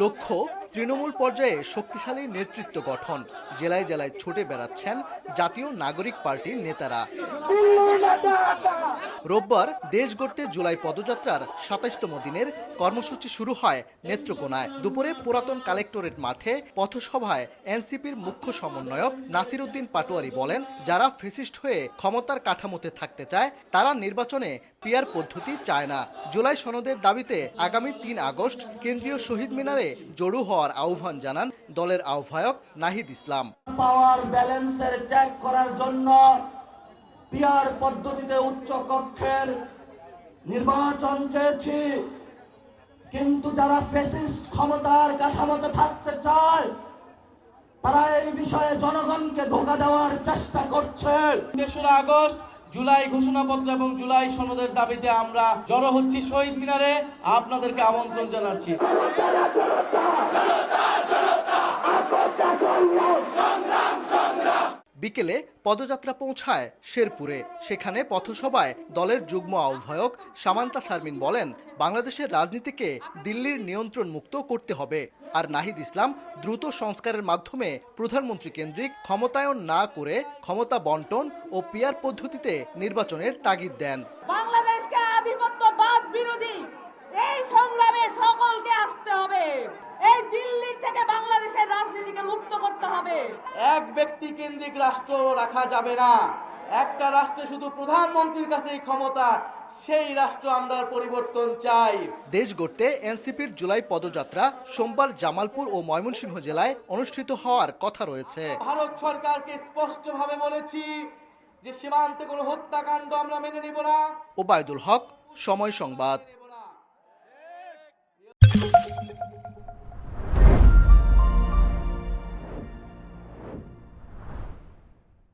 লক্ষ্য তৃণমূল পর্যায়ে শক্তিশালী নেতৃত্ব গঠন। জেলায় জেলায় ছুটে বেড়াচ্ছেন জাতীয় নাগরিক পার্টির নেতারা। রোববার দেশ গড়তে জুলাই পদযাত্রার সাতাইশতম দিনের কর্মসূচি শুরু হয় নেত্রকোনায়। দুপুরে পুরাতন কালেক্টরেট মাঠে পথসভায় এনসিপির মুখ্য সমন্বয়ক নাসির উদ্দিন পাটোয়ারি বলেন, যারা ফেসিস্ট হয়ে ক্ষমতার কাঠামোতে থাকতে চায়, তারা নির্বাচনে পিয়ার পদ্ধতি চায় না। জুলাই সনদের দাবিতে আগামী তিন আগস্ট কেন্দ্রীয় শহীদ মিনারে জড়ো হওয়ার আহ্বান জানান দলের আহ্বায়ক নাহিদ ইসলাম। পাওয়ার ব্যালেন্সের চেক করার জন্য পিয়ার পদ্ধতিতে উচ্চ কক্ষের নির্বাচন চেয়েছি কিন্তু যারা ফেসিস্ট ক্ষমতার কাঠামোতে থাকতে চায় তারা এই বিষয়ে জনগণকে ধোকা দেওয়ার চেষ্টা করছে তেসরা আগস্ট জুলাই ঘোষণাপত্র এবং জুলাই সনদের দাবিতে আমরা জড়ো হচ্ছি শহীদ মিনারে আপনাদেরকে আমন্ত্রণ জানাচ্ছি বিকেলে পদযাত্রা পৌঁছায় শেরপুরে। সেখানে পথসভায় দলের যুগ্ম আহ্বায়ক সামান্তা শারমিন বলেন, বাংলাদেশের রাজনীতিকে দিল্লির নিয়ন্ত্রণ মুক্ত করতে হবে। আর নাহিদ ইসলাম দ্রুত সংস্কারের মাধ্যমে প্রধানমন্ত্রী কেন্দ্রিক ক্ষমতায়ন না করে ক্ষমতা বন্টন ও পিয়ার পদ্ধতিতে নির্বাচনের তাগিদ দেন বাংলাদেশকে আধিপত্যবাদ বিরোধী এই সংগ্রামে সকলকে আসতে হবে এই দিল্লির থেকে বাংলাদেশের রাজনীতিকে মুক্ত করতে হবে এক ব্যক্তি কেন্দ্রিক রাষ্ট্র রাখা যাবে না। একটা রাষ্ট্রে শুধু প্রধানমন্ত্রীর কাছেই ক্ষমতা সেই রাষ্ট্র আমরা পরিবর্তন চাই। দেশ গড়তে এনসিপির জুলাই পদযাত্রা সোমবার জামালপুর ও ময়মনসিংহ জেলায় অনুষ্ঠিত হওয়ার কথা রয়েছে। ভারত সরকারকে স্পষ্টভাবে বলেছি যে সীমান্তে কোনো হত্যাকাণ্ড আমরা মেনে নিব না। ওবায়দুল হক সময় সংবাদ।